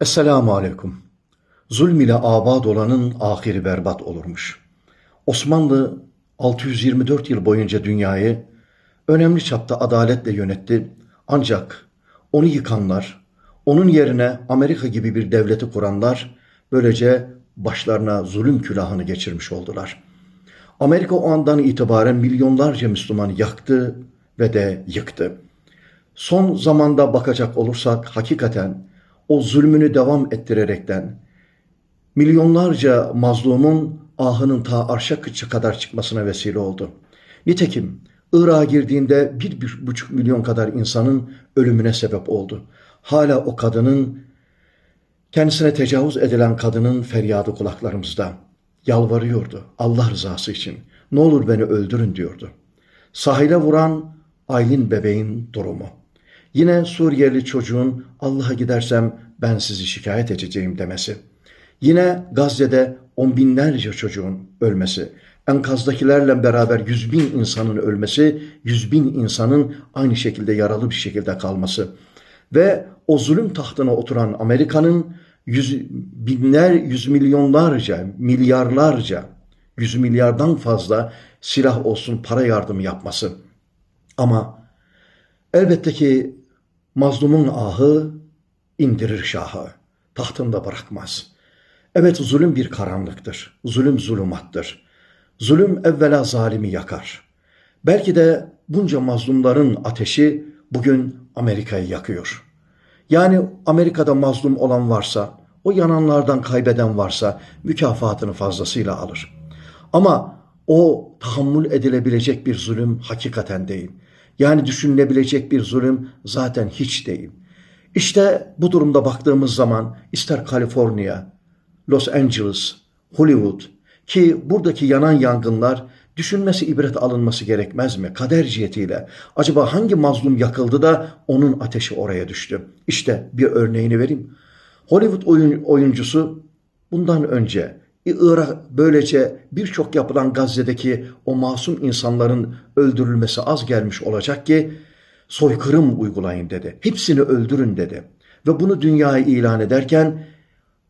Esselamu aleyküm. Zulm ile abad olanın ahiri berbat olurmuş. Osmanlı 624 yıl boyunca dünyayı önemli çapta adaletle yönetti. Ancak onu yıkanlar, onun yerine Amerika gibi bir devleti kuranlar böylece başlarına zulüm külahını geçirmiş oldular. Amerika o andan itibaren milyonlarca Müslüman yaktı ve de yıktı. Son zamanda bakacak olursak hakikaten o zulmünü devam ettirerekten milyonlarca mazlumun ahının ta arşa kadar çıkmasına vesile oldu. Nitekim Irak'a girdiğinde bir, bir buçuk milyon kadar insanın ölümüne sebep oldu. Hala o kadının, kendisine tecavüz edilen kadının feryadı kulaklarımızda. Yalvarıyordu Allah rızası için. Ne olur beni öldürün diyordu. Sahile vuran Aylin bebeğin durumu. Yine Suriyeli çocuğun Allah'a gidersem ben sizi şikayet edeceğim demesi. Yine Gazze'de on binlerce çocuğun ölmesi. Enkazdakilerle beraber yüz bin insanın ölmesi, yüz bin insanın aynı şekilde yaralı bir şekilde kalması. Ve o zulüm tahtına oturan Amerika'nın yüz binler, yüz milyonlarca, milyarlarca, yüz milyardan fazla silah olsun para yardımı yapması. Ama elbette ki mazlumun ahı indirir şahı, tahtında bırakmaz. Evet zulüm bir karanlıktır, zulüm zulümattır. Zulüm evvela zalimi yakar. Belki de bunca mazlumların ateşi bugün Amerika'yı yakıyor. Yani Amerika'da mazlum olan varsa, o yananlardan kaybeden varsa mükafatını fazlasıyla alır. Ama o tahammül edilebilecek bir zulüm hakikaten değil. Yani düşünülebilecek bir zulüm zaten hiç değil. İşte bu durumda baktığımız zaman ister Kaliforniya, Los Angeles, Hollywood ki buradaki yanan yangınlar düşünmesi ibret alınması gerekmez mi? Kader cihetiyle. Acaba hangi mazlum yakıldı da onun ateşi oraya düştü? İşte bir örneğini vereyim. Hollywood oyun, oyuncusu bundan önce Irak böylece birçok yapılan Gazze'deki o masum insanların öldürülmesi az gelmiş olacak ki soykırım uygulayın dedi. Hepsini öldürün dedi. Ve bunu dünyaya ilan ederken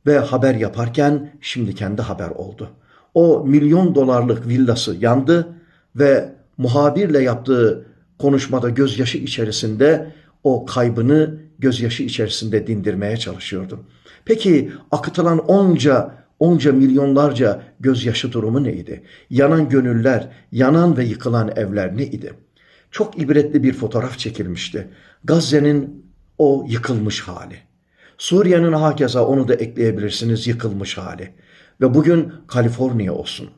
ve haber yaparken şimdi kendi haber oldu. O milyon dolarlık villası yandı ve muhabirle yaptığı konuşmada gözyaşı içerisinde o kaybını gözyaşı içerisinde dindirmeye çalışıyordu. Peki akıtılan onca onca milyonlarca gözyaşı durumu neydi? Yanan gönüller, yanan ve yıkılan evler neydi? Çok ibretli bir fotoğraf çekilmişti. Gazze'nin o yıkılmış hali. Suriye'nin hakeza onu da ekleyebilirsiniz yıkılmış hali. Ve bugün Kaliforniya olsun,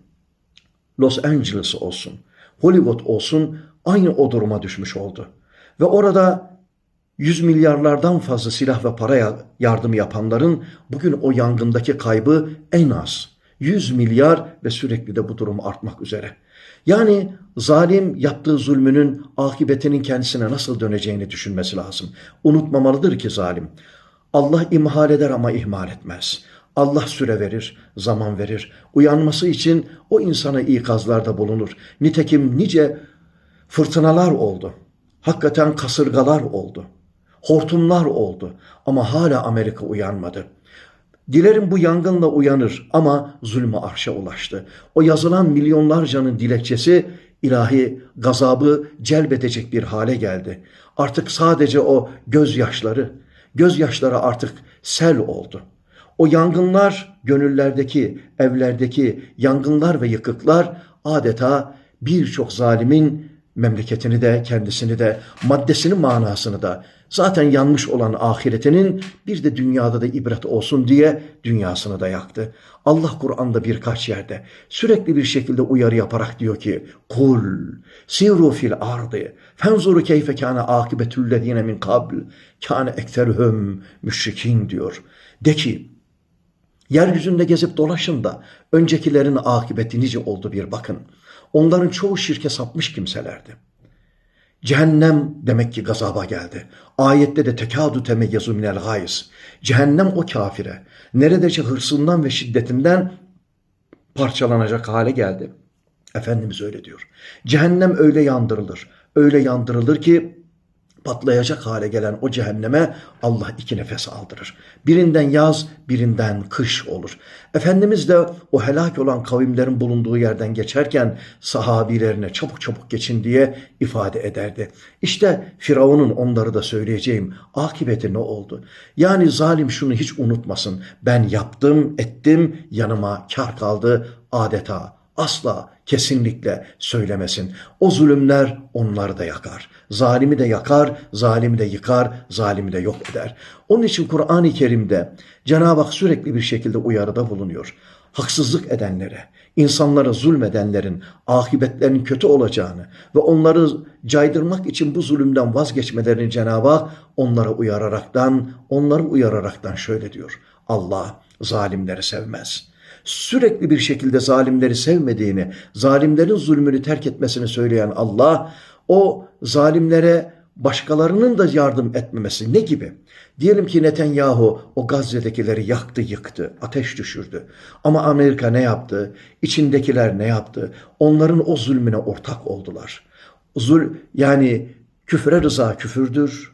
Los Angeles olsun, Hollywood olsun aynı o duruma düşmüş oldu. Ve orada yüz milyarlardan fazla silah ve para yardımı yapanların bugün o yangındaki kaybı en az 100 milyar ve sürekli de bu durum artmak üzere. Yani zalim yaptığı zulmünün akıbetinin kendisine nasıl döneceğini düşünmesi lazım. Unutmamalıdır ki zalim. Allah imhal eder ama ihmal etmez. Allah süre verir, zaman verir. Uyanması için o insana ikazlarda bulunur. Nitekim nice fırtınalar oldu. Hakikaten kasırgalar oldu. Hortumlar oldu. Ama hala Amerika uyanmadı. Dilerim bu yangınla uyanır ama zulmü arşa ulaştı. O yazılan milyonlarcanın dilekçesi ilahi gazabı celbedecek bir hale geldi. Artık sadece o gözyaşları, gözyaşları artık sel oldu. O yangınlar gönüllerdeki, evlerdeki yangınlar ve yıkıklar adeta birçok zalimin memleketini de kendisini de maddesinin manasını da zaten yanmış olan ahiretinin bir de dünyada da ibret olsun diye dünyasını da yaktı. Allah Kur'an'da birkaç yerde sürekli bir şekilde uyarı yaparak diyor ki kul siru fil ardı fenzuru keyfe kâne akibetüllezine min kabl kâne ekterhum müşrikin diyor. De ki yeryüzünde gezip dolaşın da öncekilerin akıbeti nice oldu bir bakın. Onların çoğu şirke sapmış kimselerdi. Cehennem demek ki gazaba geldi. Ayette de tekadu temeyyezu minel gayiz. Cehennem o kafire neredeyse hırsından ve şiddetinden parçalanacak hale geldi. Efendimiz öyle diyor. Cehennem öyle yandırılır. Öyle yandırılır ki patlayacak hale gelen o cehenneme Allah iki nefes aldırır. Birinden yaz, birinden kış olur. Efendimiz de o helak olan kavimlerin bulunduğu yerden geçerken sahabilerine çabuk çabuk geçin diye ifade ederdi. İşte Firavun'un onları da söyleyeceğim akıbeti ne oldu? Yani zalim şunu hiç unutmasın. Ben yaptım, ettim, yanıma kar kaldı adeta asla kesinlikle söylemesin. O zulümler onları da yakar. Zalimi de yakar, zalimi de yıkar, zalimi de yok eder. Onun için Kur'an-ı Kerim'de Cenab-ı Hak sürekli bir şekilde uyarıda bulunuyor. Haksızlık edenlere, insanlara zulmedenlerin akıbetlerinin kötü olacağını ve onları caydırmak için bu zulümden vazgeçmelerini Cenab-ı Hak onlara uyararaktan, onları uyararaktan şöyle diyor. Allah zalimleri sevmez.'' Sürekli bir şekilde zalimleri sevmediğini, zalimlerin zulmünü terk etmesini söyleyen Allah, o zalimlere başkalarının da yardım etmemesi ne gibi? Diyelim ki Netanyahu o Gazze'dekileri yaktı yıktı, ateş düşürdü. Ama Amerika ne yaptı? İçindekiler ne yaptı? Onların o zulmüne ortak oldular. Zul yani küfre rıza küfürdür,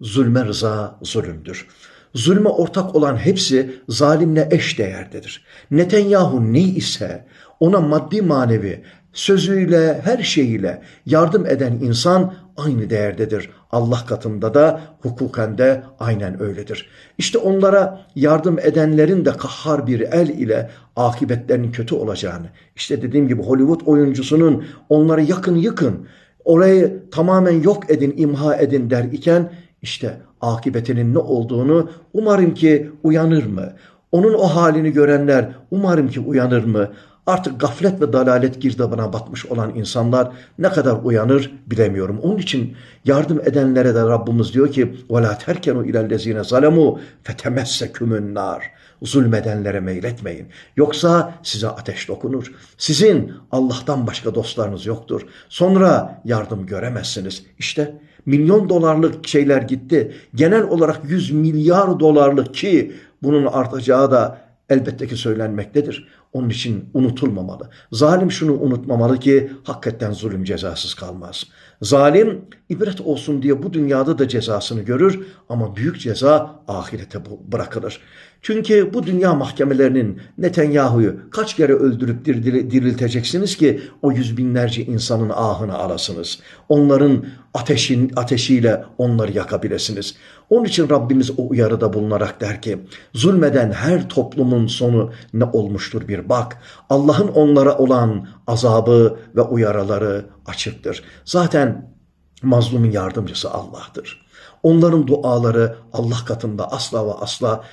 zulme rıza zulümdür. Zulme ortak olan hepsi zalimle eş değerdedir. Netanyahu ne ise ona maddi manevi, sözüyle, her şeyiyle yardım eden insan aynı değerdedir. Allah katında da hukuken de aynen öyledir. İşte onlara yardım edenlerin de kahhar bir el ile akıbetlerinin kötü olacağını, işte dediğim gibi Hollywood oyuncusunun onları yakın yıkın, orayı tamamen yok edin, imha edin der iken işte akıbetinin ne olduğunu umarım ki uyanır mı? Onun o halini görenler umarım ki uyanır mı? Artık gaflet ve dalalet girdabına batmış olan insanlar ne kadar uyanır bilemiyorum. Onun için yardım edenlere de Rabbimiz diyor ki وَلَا تَرْكَنُوا اِلَى الَّذ۪ينَ ظَلَمُوا فَتَمَسَّكُمُ النَّارِ Zulmedenlere meyletmeyin. Yoksa size ateş dokunur. Sizin Allah'tan başka dostlarınız yoktur. Sonra yardım göremezsiniz. İşte milyon dolarlık şeyler gitti. Genel olarak 100 milyar dolarlık ki bunun artacağı da elbette ki söylenmektedir. Onun için unutulmamalı. Zalim şunu unutmamalı ki hakikaten zulüm cezasız kalmaz. Zalim ibret olsun diye bu dünyada da cezasını görür ama büyük ceza ahirete bırakılır. Çünkü bu dünya mahkemelerinin Netanyahu'yu kaç kere öldürüp dirilteceksiniz ki o yüz binlerce insanın ahını alasınız. Onların ateşin ateşiyle onları yakabilirsiniz. Onun için Rabbimiz o uyarıda bulunarak der ki zulmeden her toplumun sonu ne olmuştur bir bak. Allah'ın onlara olan azabı ve uyarıları açıktır. Zaten mazlumun yardımcısı Allah'tır. Onların duaları Allah katında asla ve asla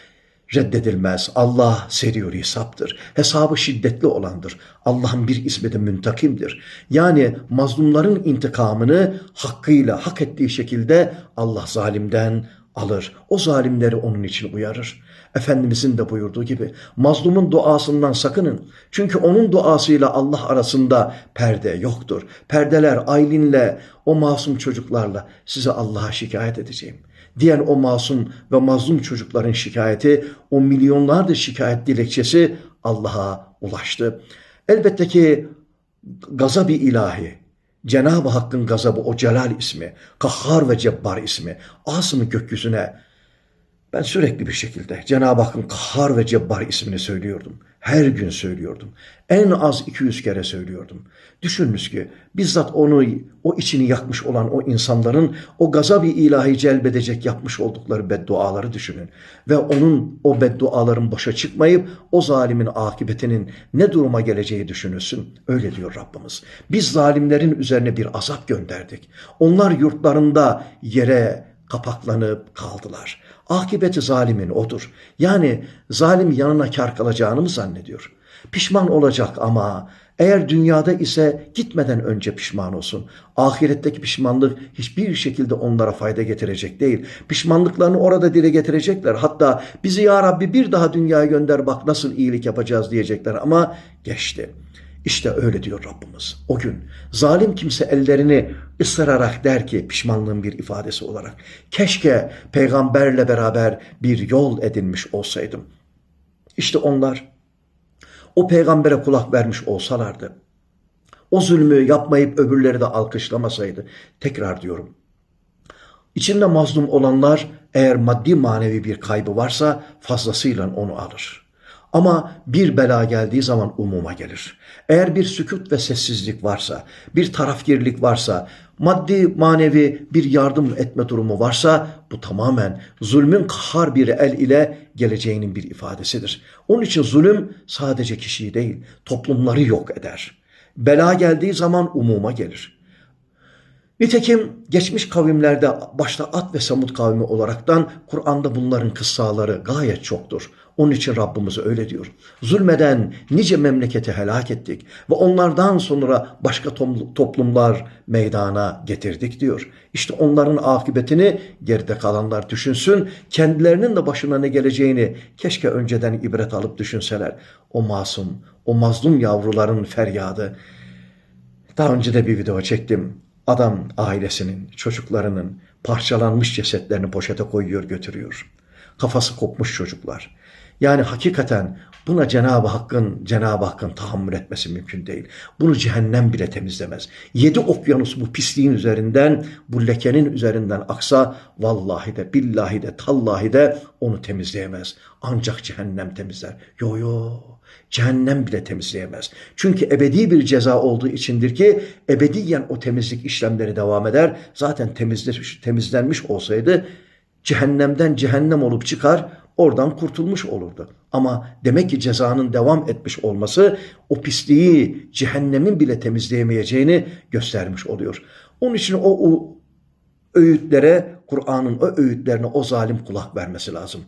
reddedilmez. Allah seriyor hesaptır. Hesabı şiddetli olandır. Allah'ın bir ismi de müntakimdir. Yani mazlumların intikamını hakkıyla, hak ettiği şekilde Allah zalimden alır. O zalimleri onun için uyarır. Efendimizin de buyurduğu gibi mazlumun duasından sakının. Çünkü onun duasıyla Allah arasında perde yoktur. Perdeler Aylin'le o masum çocuklarla size Allah'a şikayet edeceğim diyen o masum ve mazlum çocukların şikayeti, o milyonlarca şikayet dilekçesi Allah'a ulaştı. Elbette ki gazabı ilahi, Cenab-ı Hakk'ın gazabı o Celal ismi, Kahhar ve Cebbar ismi, asımı gökyüzüne ben sürekli bir şekilde Cenab-ı Hakk'ın Kahhar ve Cebbar ismini söylüyordum. Her gün söylüyordum. En az 200 kere söylüyordum. Düşününüz ki bizzat onu, o içini yakmış olan o insanların o gazabı ilahi celbedecek yapmış oldukları bedduaları düşünün. Ve onun o bedduaların boşa çıkmayıp o zalimin akıbetinin ne duruma geleceği düşünülsün. Öyle diyor Rabbimiz. Biz zalimlerin üzerine bir azap gönderdik. Onlar yurtlarında yere kapaklanıp kaldılar. Akibeti zalimin odur. Yani zalim yanına kar kalacağını mı zannediyor? Pişman olacak ama eğer dünyada ise gitmeden önce pişman olsun. Ahiretteki pişmanlık hiçbir şekilde onlara fayda getirecek değil. Pişmanlıklarını orada dile getirecekler. Hatta bizi ya Rabbi bir daha dünyaya gönder bak nasıl iyilik yapacağız diyecekler ama geçti. İşte öyle diyor Rabbimiz. O gün zalim kimse ellerini ısırarak der ki pişmanlığın bir ifadesi olarak keşke peygamberle beraber bir yol edinmiş olsaydım. İşte onlar o peygambere kulak vermiş olsalardı, o zulmü yapmayıp öbürleri de alkışlamasaydı, tekrar diyorum, İçinde mazlum olanlar eğer maddi manevi bir kaybı varsa fazlasıyla onu alır. Ama bir bela geldiği zaman umuma gelir. Eğer bir sükut ve sessizlik varsa, bir tarafgirlik varsa, maddi manevi bir yardım etme durumu varsa bu tamamen zulmün kahhar bir el ile geleceğinin bir ifadesidir. Onun için zulüm sadece kişiyi değil, toplumları yok eder. Bela geldiği zaman umuma gelir. Nitekim geçmiş kavimlerde başta Ad ve Samud kavmi olaraktan Kur'an'da bunların kıssaları gayet çoktur. Onun için Rabbimiz öyle diyor. Zulmeden nice memleketi helak ettik ve onlardan sonra başka toplumlar meydana getirdik diyor. İşte onların akıbetini geride kalanlar düşünsün. Kendilerinin de başına ne geleceğini keşke önceden ibret alıp düşünseler. O masum, o mazlum yavruların feryadı. Daha önce de bir video çektim. Adam ailesinin, çocuklarının parçalanmış cesetlerini poşete koyuyor götürüyor. Kafası kopmuş çocuklar. Yani hakikaten buna Cenab-ı Hakk'ın Cenab-ı Hakk'ın tahammül etmesi mümkün değil. Bunu cehennem bile temizlemez. Yedi okyanus bu pisliğin üzerinden, bu lekenin üzerinden aksa vallahi de billahi de tallahi de onu temizleyemez. Ancak cehennem temizler. Yo yo. Cehennem bile temizleyemez. Çünkü ebedi bir ceza olduğu içindir ki ebediyen o temizlik işlemleri devam eder. Zaten temizlenmiş, temizlenmiş olsaydı cehennemden cehennem olup çıkar oradan kurtulmuş olurdu. Ama demek ki cezanın devam etmiş olması o pisliği cehennemin bile temizleyemeyeceğini göstermiş oluyor. Onun için o, o öğütlere, Kur'an'ın o öğütlerine o zalim kulak vermesi lazım.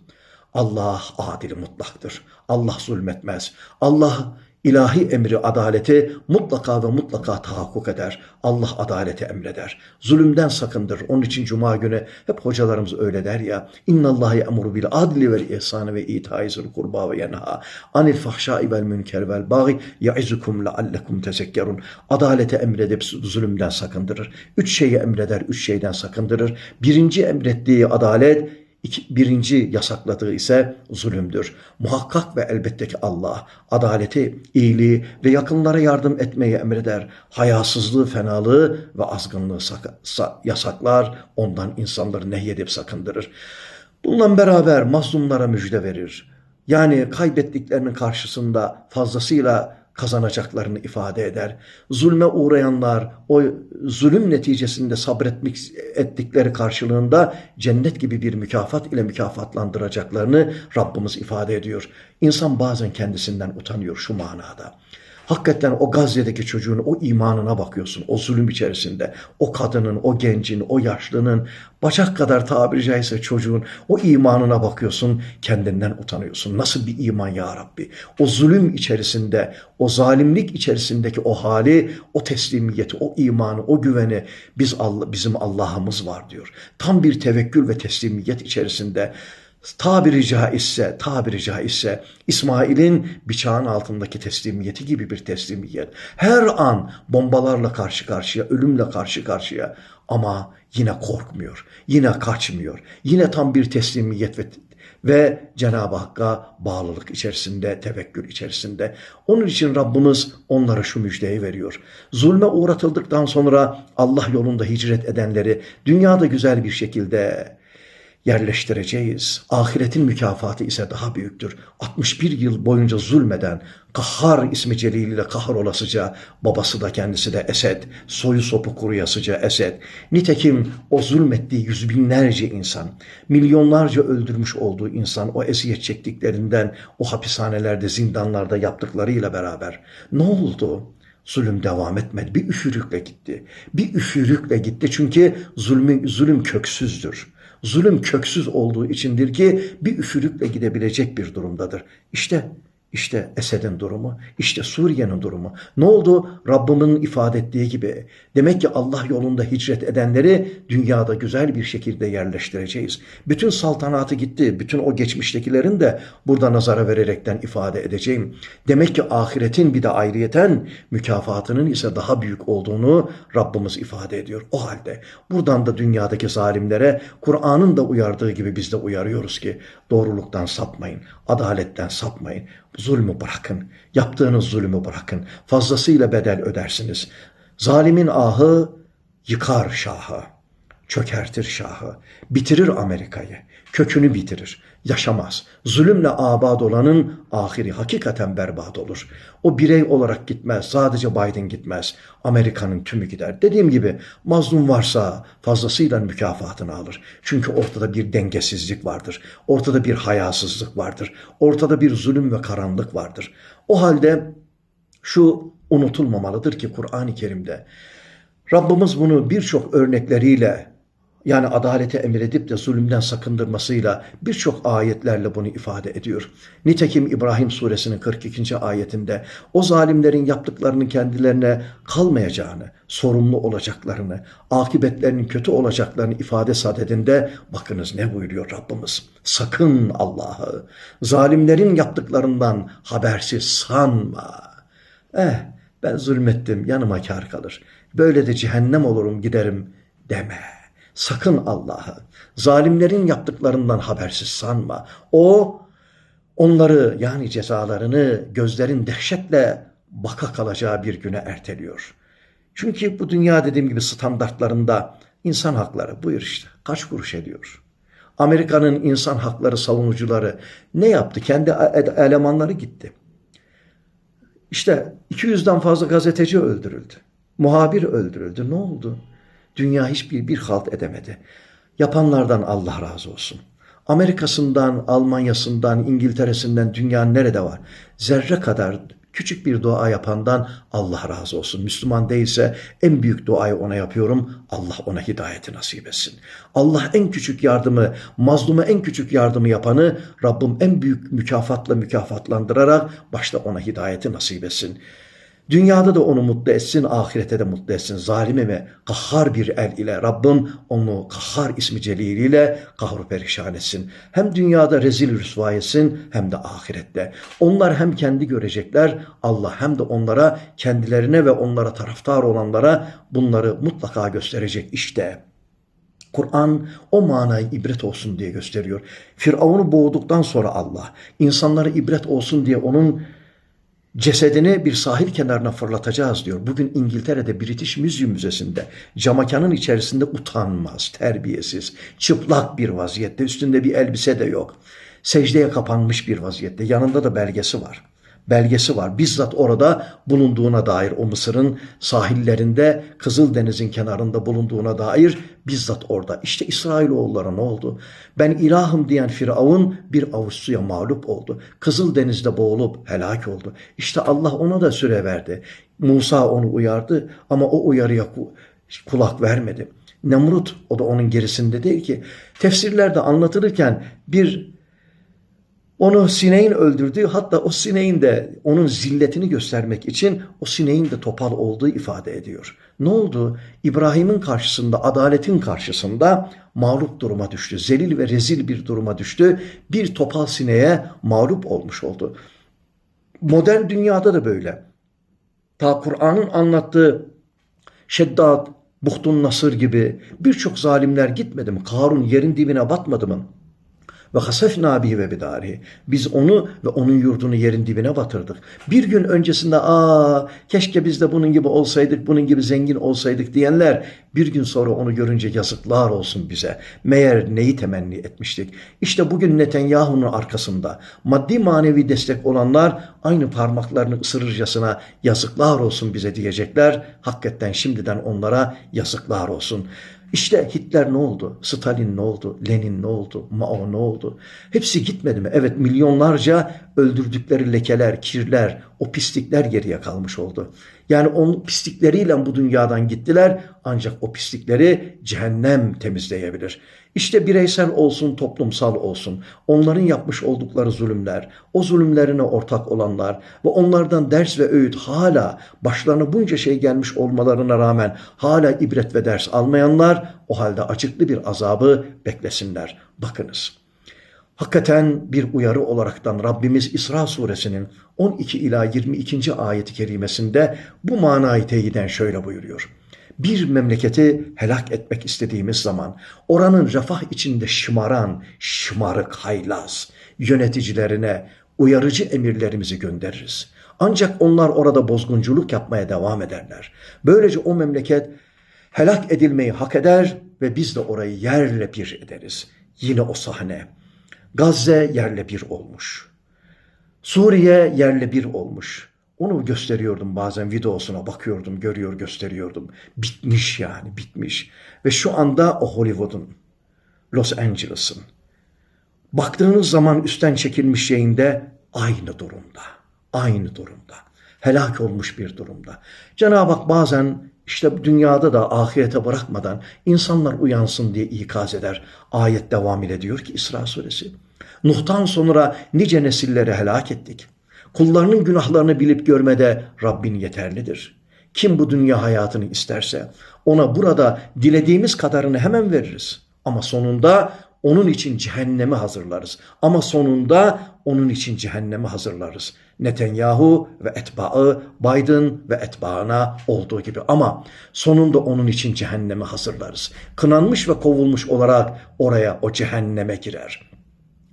Allah adil mutlaktır. Allah zulmetmez. Allah ilahi emri adaleti mutlaka ve mutlaka tahakkuk eder. Allah adaleti emreder. Zulümden sakındır. Onun için cuma günü hep hocalarımız öyle der ya. İnnallâhi emru bil adli vel ihsanı ve itaizil kurba ve yenha. Anil fahşai vel münker vel bâgi yaizukum leallekum tezekkerun. Adaleti emredip zulümden sakındırır. Üç şeyi emreder, üç şeyden sakındırır. Birinci emrettiği adalet Birinci yasakladığı ise zulümdür. Muhakkak ve elbette ki Allah adaleti, iyiliği ve yakınlara yardım etmeyi emreder. Hayasızlığı, fenalığı ve azgınlığı yasaklar. Ondan insanları nehyedip sakındırır. Bununla beraber mazlumlara müjde verir. Yani kaybettiklerinin karşısında fazlasıyla kazanacaklarını ifade eder. Zulme uğrayanlar o zulüm neticesinde sabretmek ettikleri karşılığında cennet gibi bir mükafat ile mükafatlandıracaklarını Rabbimiz ifade ediyor. İnsan bazen kendisinden utanıyor şu manada. Hakikaten o Gazze'deki çocuğun o imanına bakıyorsun. O zulüm içerisinde. O kadının, o gencin, o yaşlının, bacak kadar tabiri caizse çocuğun o imanına bakıyorsun. Kendinden utanıyorsun. Nasıl bir iman ya Rabbi? O zulüm içerisinde, o zalimlik içerisindeki o hali, o teslimiyeti, o imanı, o güveni biz Allah, bizim Allah'ımız var diyor. Tam bir tevekkül ve teslimiyet içerisinde tabiri caizse, tabiri caizse İsmail'in bıçağın altındaki teslimiyeti gibi bir teslimiyet. Her an bombalarla karşı karşıya, ölümle karşı karşıya ama yine korkmuyor, yine kaçmıyor. Yine tam bir teslimiyet ve ve Cenab-ı Hakk'a bağlılık içerisinde, tevekkül içerisinde. Onun için Rabbimiz onlara şu müjdeyi veriyor. Zulme uğratıldıktan sonra Allah yolunda hicret edenleri dünyada güzel bir şekilde yerleştireceğiz. Ahiretin mükafatı ise daha büyüktür. 61 yıl boyunca zulmeden, Kahhar ismi celiliyle kahar olasıca, babası da kendisi de Esed, soyu sopu kuruyasıca Esed. Nitekim o zulmettiği yüz binlerce insan, milyonlarca öldürmüş olduğu insan o eziyet çektiklerinden, o hapishanelerde, zindanlarda yaptıklarıyla beraber ne oldu? Zulüm devam etmedi. Bir üfürükle gitti. Bir üfürükle gitti çünkü zulüm, zulüm köksüzdür zulüm köksüz olduğu içindir ki bir üfürükle gidebilecek bir durumdadır. İşte işte Esed'in durumu, işte Suriye'nin durumu. Ne oldu? Rabbimin ifade ettiği gibi. Demek ki Allah yolunda hicret edenleri dünyada güzel bir şekilde yerleştireceğiz. Bütün saltanatı gitti, bütün o geçmiştekilerin de burada nazara vererekten ifade edeceğim. Demek ki ahiretin bir de ayrıyeten mükafatının ise daha büyük olduğunu Rabbimiz ifade ediyor. O halde buradan da dünyadaki zalimlere Kur'an'ın da uyardığı gibi biz de uyarıyoruz ki doğruluktan sapmayın, adaletten sapmayın. Zulmü bırakın. Yaptığınız zulmü bırakın. Fazlasıyla bedel ödersiniz. Zalimin ahı yıkar şahı. çökertir şahı, bitirir Amerika'yı, kökünü bitirir, yaşamaz. Zulümle abad olanın ahiri hakikaten berbat olur. O birey olarak gitmez, sadece Biden gitmez. Amerika'nın tümü gider. Dediğim gibi mazlum varsa fazlasıyla mükafatını alır. Çünkü ortada bir dengesizlik vardır. Ortada bir hayasızlık vardır. Ortada bir zulüm ve karanlık vardır. O halde şu unutulmamalıdır ki Kur'an-ı Kerim'de Rabbimiz bunu birçok örnekleriyle yani adalete emredip de zulümden sakındırmasıyla birçok ayetlerle bunu ifade ediyor. Nitekim İbrahim suresinin 42. ayetinde o zalimlerin yaptıklarının kendilerine kalmayacağını, sorumlu olacaklarını, akıbetlerinin kötü olacaklarını ifade sadedinde bakınız ne buyuruyor Rabbimiz. Sakın Allah'ı zalimlerin yaptıklarından habersiz sanma. Eh ben zulmettim yanıma kar kalır. Böyle de cehennem olurum giderim deme. Sakın Allah'ı zalimlerin yaptıklarından habersiz sanma. O onları yani cezalarını gözlerin dehşetle baka kalacağı bir güne erteliyor. Çünkü bu dünya dediğim gibi standartlarında insan hakları buyur işte kaç kuruş ediyor. Amerika'nın insan hakları savunucuları ne yaptı? Kendi elemanları gitti. İşte 200'den fazla gazeteci öldürüldü. Muhabir öldürüldü. Ne oldu? Dünya hiçbir bir halt edemedi. Yapanlardan Allah razı olsun. Amerika'sından, Almanya'sından, İngiltere'sinden dünya nerede var? Zerre kadar küçük bir dua yapandan Allah razı olsun. Müslüman değilse en büyük duayı ona yapıyorum. Allah ona hidayeti nasip etsin. Allah en küçük yardımı, mazluma en küçük yardımı yapanı Rabbim en büyük mükafatla mükafatlandırarak başta ona hidayeti nasip etsin. Dünyada da onu mutlu etsin, ahirete de mutlu etsin. Zalime mi? Kahhar bir el ile Rabbim onu kahhar ismi celiliyle kahru perişan etsin. Hem dünyada rezil rüsva etsin hem de ahirette. Onlar hem kendi görecekler Allah hem de onlara kendilerine ve onlara taraftar olanlara bunları mutlaka gösterecek işte. Kur'an o manayı ibret olsun diye gösteriyor. Firavun'u boğduktan sonra Allah insanlara ibret olsun diye onun cesedini bir sahil kenarına fırlatacağız diyor. Bugün İngiltere'de British Museum Müzesi'nde camakanın içerisinde utanmaz, terbiyesiz, çıplak bir vaziyette, üstünde bir elbise de yok. Secdeye kapanmış bir vaziyette, yanında da belgesi var belgesi var. Bizzat orada bulunduğuna dair o Mısır'ın sahillerinde Kızıldeniz'in kenarında bulunduğuna dair bizzat orada. İşte İsrailoğulları ne oldu? Ben ilahım diyen Firavun bir avuç suya mağlup oldu. Kızıldeniz'de boğulup helak oldu. İşte Allah ona da süre verdi. Musa onu uyardı ama o uyarıya kulak vermedi. Nemrut o da onun gerisinde değil ki. Tefsirlerde anlatılırken bir onu sineğin öldürdüğü hatta o sineğin de onun zilletini göstermek için o sineğin de topal olduğu ifade ediyor. Ne oldu? İbrahim'in karşısında, adaletin karşısında mağlup duruma düştü. Zelil ve rezil bir duruma düştü. Bir topal sineğe mağlup olmuş oldu. Modern dünyada da böyle. Ta Kur'an'ın anlattığı Şeddat, Buhtun Nasır gibi birçok zalimler gitmedi mi? Karun yerin dibine batmadı mı? Ve hasefna bihi ve bidarihi. Biz onu ve onun yurdunu yerin dibine batırdık. Bir gün öncesinde aa keşke biz de bunun gibi olsaydık, bunun gibi zengin olsaydık diyenler bir gün sonra onu görünce yazıklar olsun bize. Meğer neyi temenni etmiştik. İşte bugün Netanyahu'nun arkasında maddi manevi destek olanlar aynı parmaklarını ısırırcasına yazıklar olsun bize diyecekler. Hakikaten şimdiden onlara yazıklar olsun. İşte Hitler ne oldu? Stalin ne oldu? Lenin ne oldu? Mao ne oldu? Hepsi gitmedi mi? Evet milyonlarca öldürdükleri lekeler, kirler, o pislikler geriye kalmış oldu. Yani onun pislikleriyle bu dünyadan gittiler ancak o pislikleri cehennem temizleyebilir. İşte bireysel olsun, toplumsal olsun. Onların yapmış oldukları zulümler, o zulümlerine ortak olanlar ve onlardan ders ve öğüt hala başlarına bunca şey gelmiş olmalarına rağmen hala ibret ve ders almayanlar o halde acıklı bir azabı beklesinler. Bakınız. Hakikaten bir uyarı olaraktan Rabbimiz İsra suresinin 12 ila 22. ayeti kerimesinde bu manayı teyiden şöyle buyuruyor. Bir memleketi helak etmek istediğimiz zaman oranın refah içinde şımaran, şımarık, haylaz yöneticilerine uyarıcı emirlerimizi göndeririz. Ancak onlar orada bozgunculuk yapmaya devam ederler. Böylece o memleket helak edilmeyi hak eder ve biz de orayı yerle bir ederiz. Yine o sahne. Gazze yerle bir olmuş. Suriye yerle bir olmuş. Onu gösteriyordum bazen videosuna bakıyordum, görüyor gösteriyordum. Bitmiş yani bitmiş. Ve şu anda o Hollywood'un, Los Angeles'ın. Baktığınız zaman üstten çekilmiş şeyinde aynı durumda. Aynı durumda. Helak olmuş bir durumda. Cenab-ı Hak bazen işte dünyada da ahirete bırakmadan insanlar uyansın diye ikaz eder. Ayet devam ile diyor ki İsra suresi. Nuh'tan sonra nice nesilleri helak ettik. Kullarının günahlarını bilip görmede Rabbin yeterlidir. Kim bu dünya hayatını isterse ona burada dilediğimiz kadarını hemen veririz. Ama sonunda onun için cehennemi hazırlarız. Ama sonunda onun için cehennemi hazırlarız. Netanyahu ve etbaı, Biden ve etbaına olduğu gibi. Ama sonunda onun için cehennemi hazırlarız. Kınanmış ve kovulmuş olarak oraya o cehenneme girer.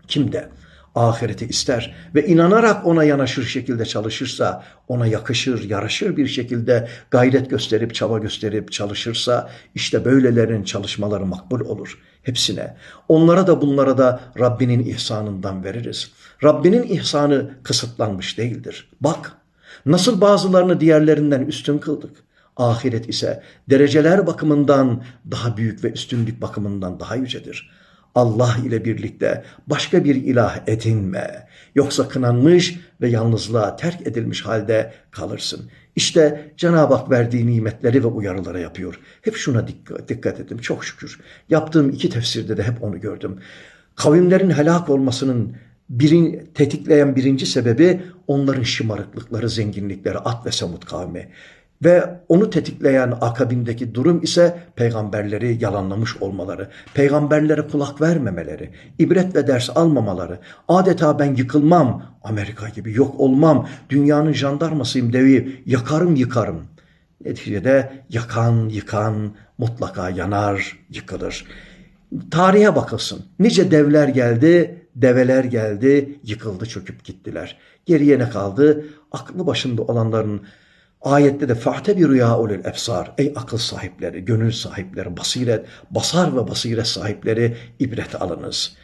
Kim de ahireti ister ve inanarak ona yanaşır şekilde çalışırsa, ona yakışır, yaraşır bir şekilde gayret gösterip, çaba gösterip çalışırsa, işte böylelerin çalışmaları makbul olur hepsine. Onlara da bunlara da Rabbinin ihsanından veririz. Rabbinin ihsanı kısıtlanmış değildir. Bak, nasıl bazılarını diğerlerinden üstün kıldık. Ahiret ise dereceler bakımından daha büyük ve üstünlük bakımından daha yücedir. Allah ile birlikte başka bir ilah edinme. Yoksa kınanmış ve yalnızlığa terk edilmiş halde kalırsın. İşte Cenab-ı Hak verdiği nimetleri ve uyarılara yapıyor. Hep şuna dikkat, dikkat ettim çok şükür. Yaptığım iki tefsirde de hep onu gördüm. Kavimlerin helak olmasının birin, tetikleyen birinci sebebi onların şımarıklıkları, zenginlikleri, At ve Samut kavmi. Ve onu tetikleyen akabindeki durum ise peygamberleri yalanlamış olmaları, peygamberlere kulak vermemeleri, ibret ve ders almamaları, adeta ben yıkılmam, Amerika gibi yok olmam, dünyanın jandarmasıyım devi, yakarım yıkarım. Neticede yakan yıkan mutlaka yanar, yıkılır. Tarihe bakılsın. Nice devler geldi, develer geldi, yıkıldı, çöküp gittiler. Geriye ne kaldı? Aklı başında olanların Ayette de fahte bir rüya ulul efsar. Ey akıl sahipleri, gönül sahipleri, basiret, basar ve basiret sahipleri ibret alınız.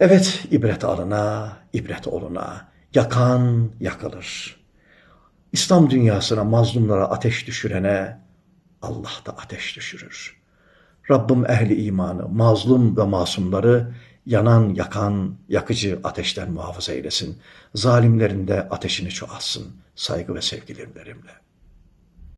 Evet ibret alına, ibret oluna. Yakan yakılır. İslam dünyasına mazlumlara ateş düşürene Allah da ateş düşürür. Rabbim ehli imanı, mazlum ve masumları yanan, yakan, yakıcı ateşten muhafaza eylesin. Zalimlerin de ateşini çoğalsın. Saygı ve sevgilerimle.